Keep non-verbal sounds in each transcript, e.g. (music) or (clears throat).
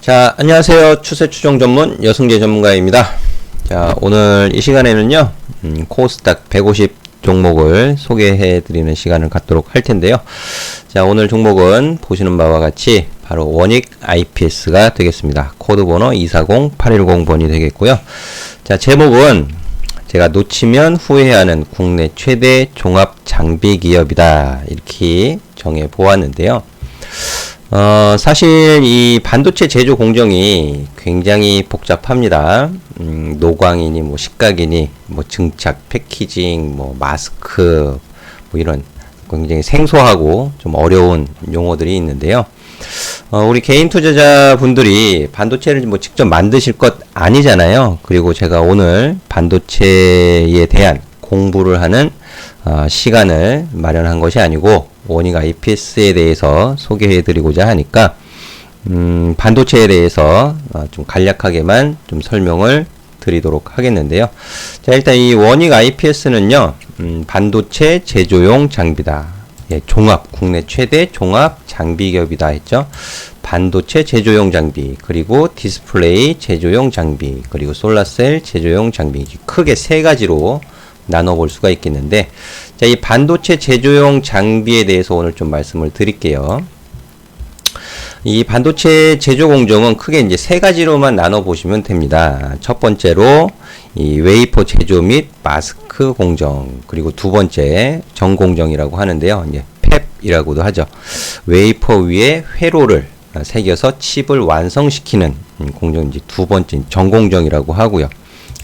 자, 안녕하세요. 추세 추정 전문 여승재 전문가입니다. 자, 오늘 이 시간에는요, 음, 코스닥 150 종목을 소개해 드리는 시간을 갖도록 할 텐데요. 자, 오늘 종목은 보시는 바와 같이 바로 원익 IPS가 되겠습니다. 코드 번호 240810번이 되겠고요. 자, 제목은 제가 놓치면 후회하는 국내 최대 종합 장비 기업이다. 이렇게 정해 보았는데요. 어, 사실 이 반도체 제조 공정이 굉장히 복잡합니다. 음, 노광이니 뭐 식각이니 뭐 증착, 패키징, 뭐 마스크 뭐 이런 굉장히 생소하고 좀 어려운 용어들이 있는데요. 어, 우리 개인 투자자 분들이 반도체를 뭐 직접 만드실 것 아니잖아요. 그리고 제가 오늘 반도체에 대한 공부를 하는 어, 시간을 마련한 것이 아니고 원익 IPS에 대해서 소개해 드리고자 하니까 음, 반도체에 대해서 어, 좀 간략하게만 좀 설명을 드리도록 하겠는데요. 자, 일단 이 원익 IPS는요, 음, 반도체 제조용 장비다. 예, 종합, 국내 최대 종합 장비 기업이다 했죠. 반도체 제조용 장비, 그리고 디스플레이 제조용 장비, 그리고 솔라셀 제조용 장비. 크게 세 가지로 나눠 볼 수가 있겠는데, 자, 이 반도체 제조용 장비에 대해서 오늘 좀 말씀을 드릴게요. 이 반도체 제조 공정은 크게 이제 세 가지로만 나눠 보시면 됩니다. 첫 번째로 이 웨이퍼 제조 및 마스크 공정 그리고 두 번째 전 공정이라고 하는데요. 이제 펩이라고도 하죠. 웨이퍼 위에 회로를 새겨서 칩을 완성시키는 공정 이제 두 번째 전 공정이라고 하고요.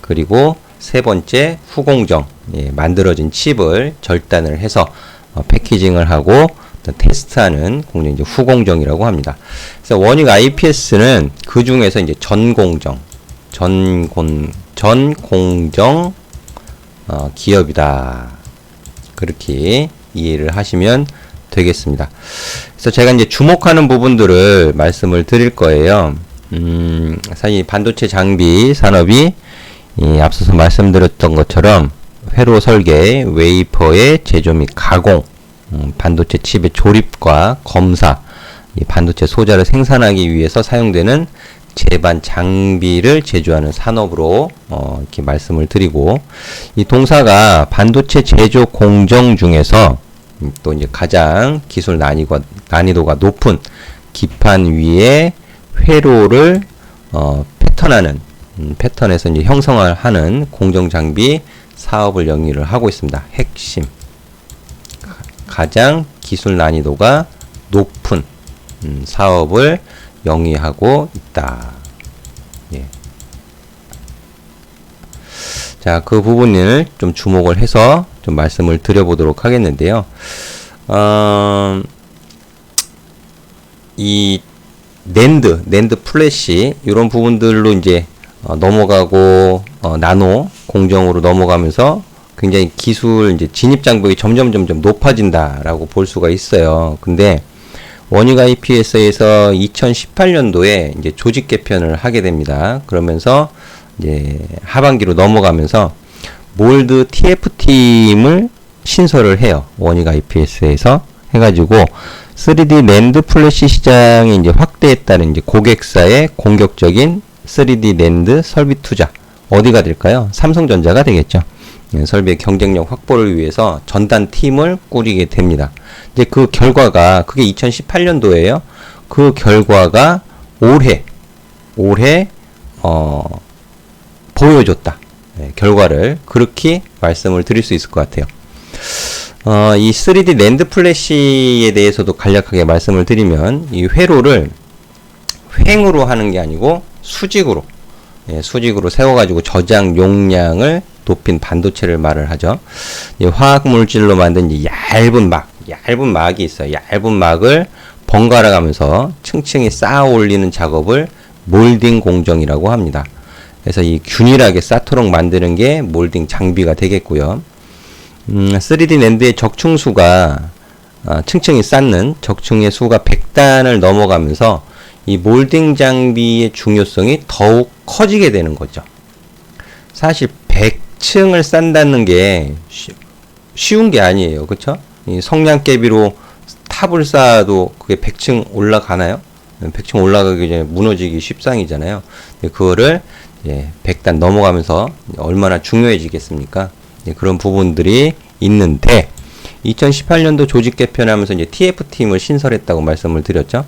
그리고 세 번째 후공정 예, 만들어진 칩을 절단을 해서 어, 패키징을 하고 테스트하는 공정 이제 후공정이라고 합니다. 그래서 원익 IPS는 그 중에서 이제 전공정, 전공 전공정 어, 기업이다. 그렇게 이해를 하시면 되겠습니다. 그래서 제가 이제 주목하는 부분들을 말씀을 드릴 거예요. 음, 사실 반도체 장비 산업이 이 앞서서 말씀드렸던 것처럼 회로 설계, 웨이퍼의 제조 및 가공, 음, 반도체 칩의 조립과 검사, 이 반도체 소자를 생산하기 위해서 사용되는 제반 장비를 제조하는 산업으로 어, 이렇게 말씀을 드리고 이 동사가 반도체 제조 공정 중에서 음, 또 이제 가장 기술 난이도가, 난이도가 높은 기판 위에 회로를 어, 패턴하는 음, 패턴에서 이제 형성하는 공정 장비 사업을 영위를 하고 있습니다. 핵심 가장 기술 난이도가 높은 음, 사업을 영위하고 있다. 예. 자, 그 부분을 좀 주목을 해서 좀 말씀을 드려보도록 하겠는데요. 어, 이 낸드, 낸드 플래시 이런 부분들로 이제 어, 넘어가고 어, 나노 공정으로 넘어가면서 굉장히 기술 이제 진입 장벽이 점점 점점 높아진다라고 볼 수가 있어요. 근데 원익 IPS에서 2018년도에 이제 조직 개편을 하게 됩니다. 그러면서 이제 하반기로 넘어가면서 몰드 TF 팀을 신설을 해요. 원익 IPS에서 해가지고 3D 랜드 플래시 시장이 이제 확대했다는 이제 고객사의 공격적인 3D 랜드 설비 투자 어디가 될까요? 삼성전자가 되겠죠. 예, 설비의 경쟁력 확보를 위해서 전단 팀을 꾸리게 됩니다. 이제 그 결과가 그게 2018년도에요. 그 결과가 올해 올해 어 보여줬다. 네, 결과를 그렇게 말씀을 드릴 수 있을 것 같아요. 어, 이 3D 랜드 플래시에 대해서도 간략하게 말씀을 드리면 이 회로를 횡으로 하는 게 아니고 수직으로 예, 수직으로 세워가지고 저장 용량을 높인 반도체를 말을 하죠. 화학 물질로 만든 얇은 막, 얇은 막이 있어요. 얇은 막을 번갈아 가면서 층층이 쌓아 올리는 작업을 몰딩 공정이라고 합니다. 그래서 이 균일하게 쌓도록 만드는 게 몰딩 장비가 되겠고요. 음, 3D 랜드의 적층수가 어, 층층이 쌓는 적층의 수가 100단을 넘어가면서 이 몰딩 장비의 중요성이 더욱 커지게 되는 거죠. 사실 100층을 쌓는다는 게 쉬, 운 게 아니에요. 그쵸? 이 성냥개비로 탑을 쌓아도 그게 100층 올라가나요? 100층 올라가기 전에 무너지기 쉽상이잖아요. 그거를 예, 100단 넘어가면서 얼마나 중요해지겠습니까? 예, 그런 부분들이 있는데 2018년도 조직 개편하면서 이제 TF팀을 신설했다고 말씀을 드렸죠.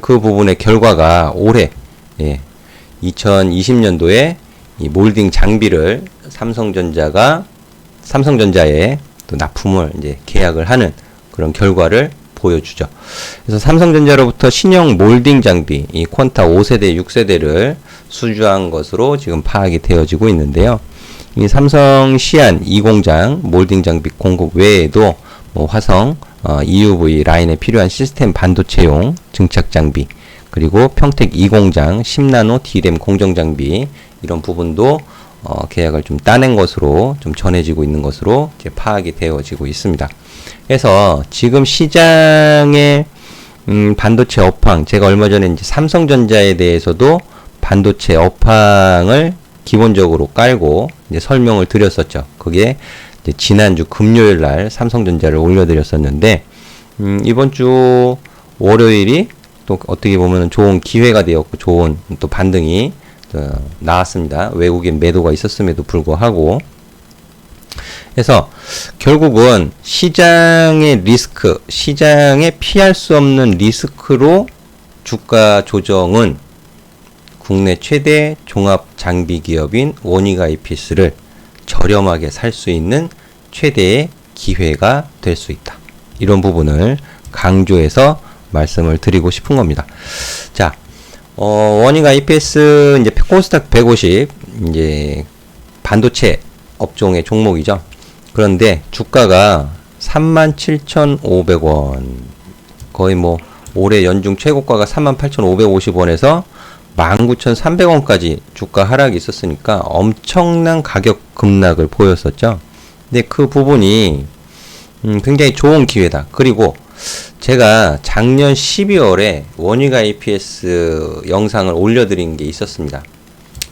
그 부분의 결과가 올해 예, 2020년도에 이 몰딩 장비를 삼성전자가 삼성전자에 또 납품을 이제 계약을 하는 그런 결과를 보여주죠. 그래서 삼성전자로부터 신형 몰딩 장비, 이 퀀타 5세대, 6세대를 수주한 것으로 지금 파악이 되어지고 있는데요. 이 삼성 시안 2공장 몰딩 장비 공급 외에도 뭐 화성 어, EUV 라인에 필요한 시스템 반도체용 증착 장비 그리고 평택 2공장 10나노 D램 공정 장비 이런 부분도 어, 계약을 좀 따낸 것으로 좀 전해지고 있는 것으로 이제 파악이 되어지고 있습니다. 그래서 지금 시장의 음, 반도체 업황 제가 얼마 전에 이제 삼성전자에 대해서도 반도체 업황을 기본적으로 깔고 이제 설명을 드렸었죠. 그게 지난주 금요일 날 삼성전자를 올려드렸었는데 음, 이번 주 월요일이 또 어떻게 보면 좋은 기회가 되었고 좋은 또 반등이 어, 나왔습니다. 외국인 매도가 있었음에도 불구하고 그래서 결국은 시장의 리스크, 시장에 피할 수 없는 리스크로 주가 조정은 국내 최대 종합 장비 기업인 원익 아이피스를 저렴하게 살 수 있는 최대의 기회가 될 수 있다. 이런 부분을 강조해서 말씀을 드리고 싶은 겁니다. 자, 어, 원익 IPS 이제 코스닥 150 이제 반도체 업종의 종목이죠. 그런데 주가가 37,500원 거의 뭐 올해 연중 최고가가 38,550원에서 19,300원까지 주가 하락이 있었으니까 엄청난 가격 급락을 보였었죠. 근데 그 부분이 음, 굉장히 좋은 기회다. 그리고 제가 작년 12월에 원익 IPS 영상을 올려드린 게 있었습니다.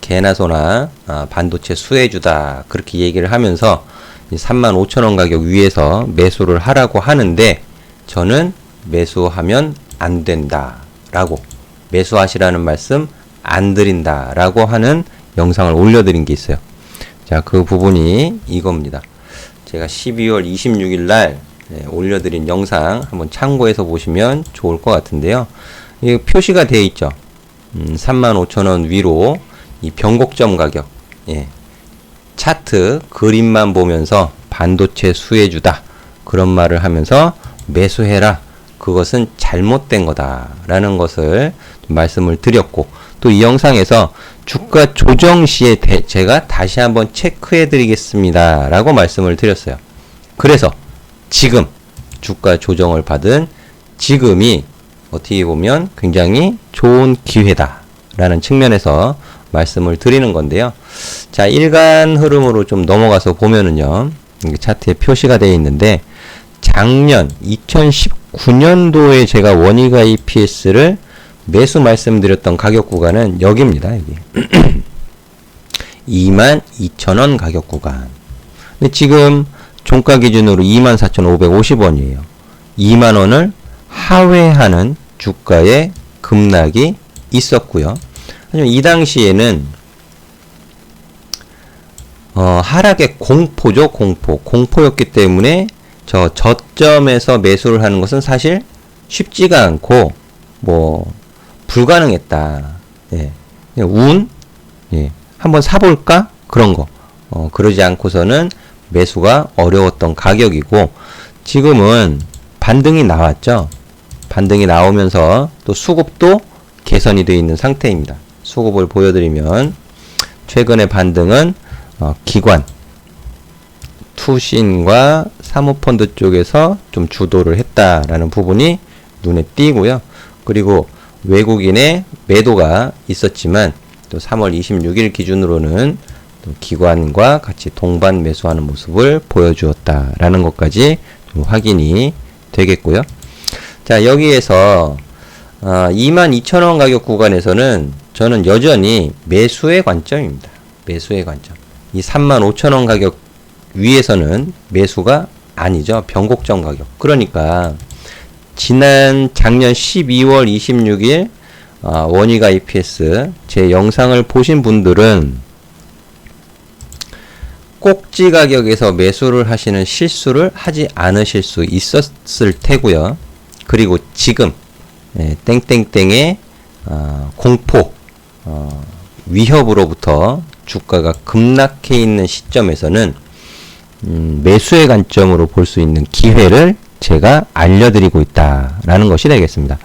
개나 소나 아, 반도체 수혜주다 그렇게 얘기를 하면서 35,000원 가격 위에서 매수를 하라고 하는데 저는 매수하면 안 된다라고 매수하시라는 말씀 안 드린다라고 하는 영상을 올려드린 게 있어요. 자, 그 부분이 이겁니다. 제가 12월 26일 날 네, 올려드린 영상 한번 참고해서 보시면 좋을 것 같은데요. 이 표시가 되어 있죠. 음, 35,000원 위로 이 변곡점 가격, 예, 차트 그림만 보면서 반도체 수혜주다 그런 말을 하면서 매수해라 그것은 잘못된 거다라는 것을 말씀을 드렸고 또 이 영상에서 주가 조정 시에 대, 제가 다시 한번 체크해 드리겠습니다 라고 말씀을 드렸어요. 그래서 지금 주가 조정을 받은 지금이 어떻게 보면 굉장히 좋은 기회다 라는 측면에서 말씀을 드리는 건데요. 자 일간 흐름으로 좀 넘어가서 보면은요 차트에 표시가 되어 있는데 작년 2019년도에 제가 원이가 EPS를 매수 말씀드렸던 가격 구간은 여기입니다. 여기. (clears throat) 22,000원 가격 구간. 근데 지금 종가 기준으로 24,550원이에요. 2만 원을 하회하는 주가의 급락이 있었고요. 하지만 이 당시에는 어, 하락의 공포죠, 공포. 공포였기 때문에 저 저점에서 매수를 하는 것은 사실 쉽지가 않고 뭐 불가능했다. 예. 운, 예. 한번 사볼까? 그런 거. 어, 그러지 않고서는 매수가 어려웠던 가격이고, 지금은 반등이 나왔죠. 반등이 나오면서 또 수급도 개선이 되어 있는 상태입니다. 수급을 보여드리면, 최근의 반등은 어, 기관, 투신과 사모펀드 쪽에서 좀 주도를 했다라는 부분이 눈에 띄고요. 그리고 외국인의 매도가 있었지만 또 3월 26일 기준으로는 또 기관과 같이 동반 매수하는 모습을 보여주었다라는 것까지 좀 확인이 되겠고요. 자 여기에서 어, 22,000원 가격 구간에서는 저는 여전히 매수의 관점입니다. 매수의 관점. 이 35,000원 가격 위에서는 매수가 아니죠. 변곡점 가격. 그러니까 지난 작년 12월 26일 아, 원희가 EPS 제 영상을 보신 분들은 꼭지 가격에서 매수를 하시는 실수를 하지 않으실 수 있었을 테고요. 그리고 지금 예, 땡땡땡의 어, 공포 어, 위협으로부터 주가가 급락해 있는 시점에서는 음, 매수의 관점으로 볼 수 있는 기회를 제가 알려드리고 있다라는 것이 되겠습니다.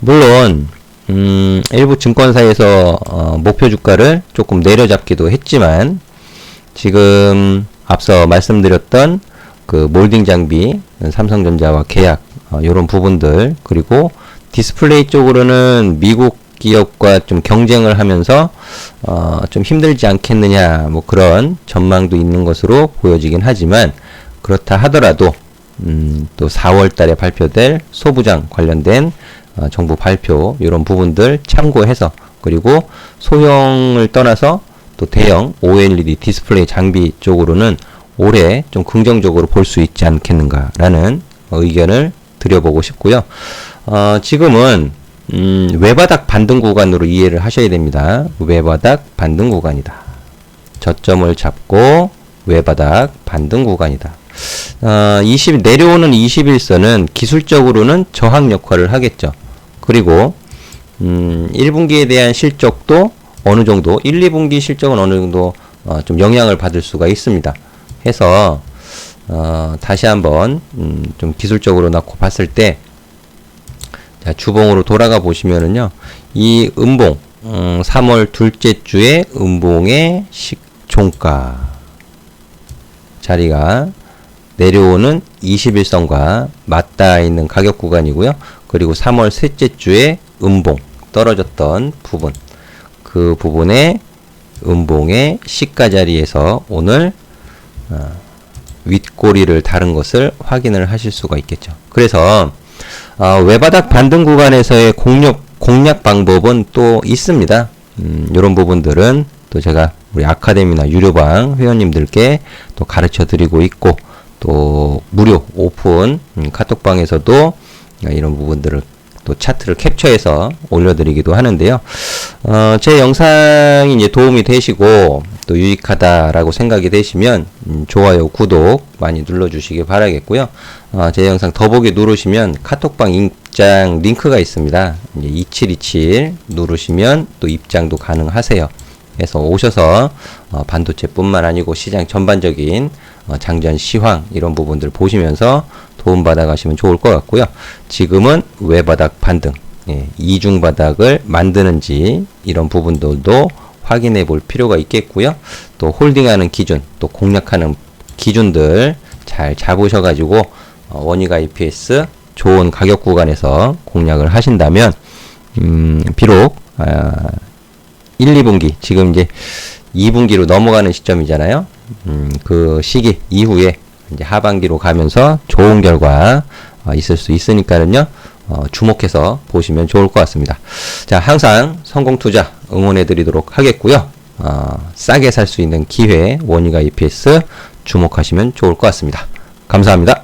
물론 음, 일부 증권사에서 어, 목표 주가를 조금 내려잡기도 했지만 지금 앞서 말씀드렸던 그 몰딩 장비 삼성전자와 계약 어, 이런 부분들 그리고 디스플레이 쪽으로는 미국 기업과 좀 경쟁을 하면서 어, 좀 힘들지 않겠느냐 뭐 그런 전망도 있는 것으로 보여지긴 하지만 그렇다 하더라도 음, 또 4월 달에 발표될 소부장 관련된 어, 정부 발표 이런 부분들 참고해서 그리고 소형을 떠나서 또 대형 OLED 디스플레이 장비 쪽으로는 올해 좀 긍정적으로 볼 수 있지 않겠는가라는 의견을 드려보고 싶고요. 어, 지금은 음, 외바닥 반등 구간으로 이해를 하셔야 됩니다. 외바닥 반등 구간이다. 저점을 잡고 외바닥 반등 구간이다. 어, 20 내려오는 21선은 기술적으로는 저항 역할을 하겠죠. 그리고 음, 1분기에 대한 실적도 어느 정도 1, 2분기 실적은 어느 정도 어, 좀 영향을 받을 수가 있습니다. 해서 어, 다시 한번 음, 좀 기술적으로 놓고 봤을 때 자, 주봉으로 돌아가 보시면은요. 이 음봉 음, 3월 둘째 주에 음봉의 식종가 자리가 내려오는 21선과 맞닿아 있는 가격 구간이고요. 그리고 3월 셋째 주에 음봉 떨어졌던 부분 그 부분의 음봉의 시가 자리에서 오늘 어, 윗꼬리를 다른 것을 확인을 하실 수가 있겠죠. 그래서 어, 외바닥 반등 구간에서의 공략, 공략 방법은 또 있습니다. 음, 이런 부분들은 또 제가 우리 아카데미나 유료방 회원님들께 또 가르쳐 드리고 있고 또 무료 오픈 음, 카톡방에서도 이런 부분들을 또 차트를 캡처해서 올려드리기도 하는데요. 어, 제 영상이 이제 도움이 되시고 또 유익하다라고 생각이 되시면 음, 좋아요, 구독 많이 눌러주시기 바라겠고요. 어, 제 영상 더보기 누르시면 카톡방 입장 링크가 있습니다. 이제 2727 누르시면 또 입장도 가능하세요. 그래서 오셔서 어, 반도체뿐만 아니고 시장 전반적인 어, 장전 시황 이런 부분들 보시면서 도움 받아 가시면 좋을 것 같고요. 지금은 외바닥 반등, 예, 이중 바닥을 만드는지 이런 부분들도 확인해 볼 필요가 있겠고요. 또 홀딩하는 기준, 또 공략하는 기준들 잘 잡으셔 가지고 어, 원익가 EPS 좋은 가격 구간에서 공략을 하신다면 음, 비록 아, 1, 2분기 지금 이제 2분기로 넘어가는 시점이잖아요. 음, 그 시기 이후에 이제 하반기로 가면서 좋은 결과 어, 있을 수 있으니까는요. 어, 주목해서 보시면 좋을 것 같습니다. 자, 항상 성공 투자 응원해 드리도록 하겠고요. 어, 싸게 살 수 있는 기회 원이가 EPS 주목하시면 좋을 것 같습니다. 감사합니다.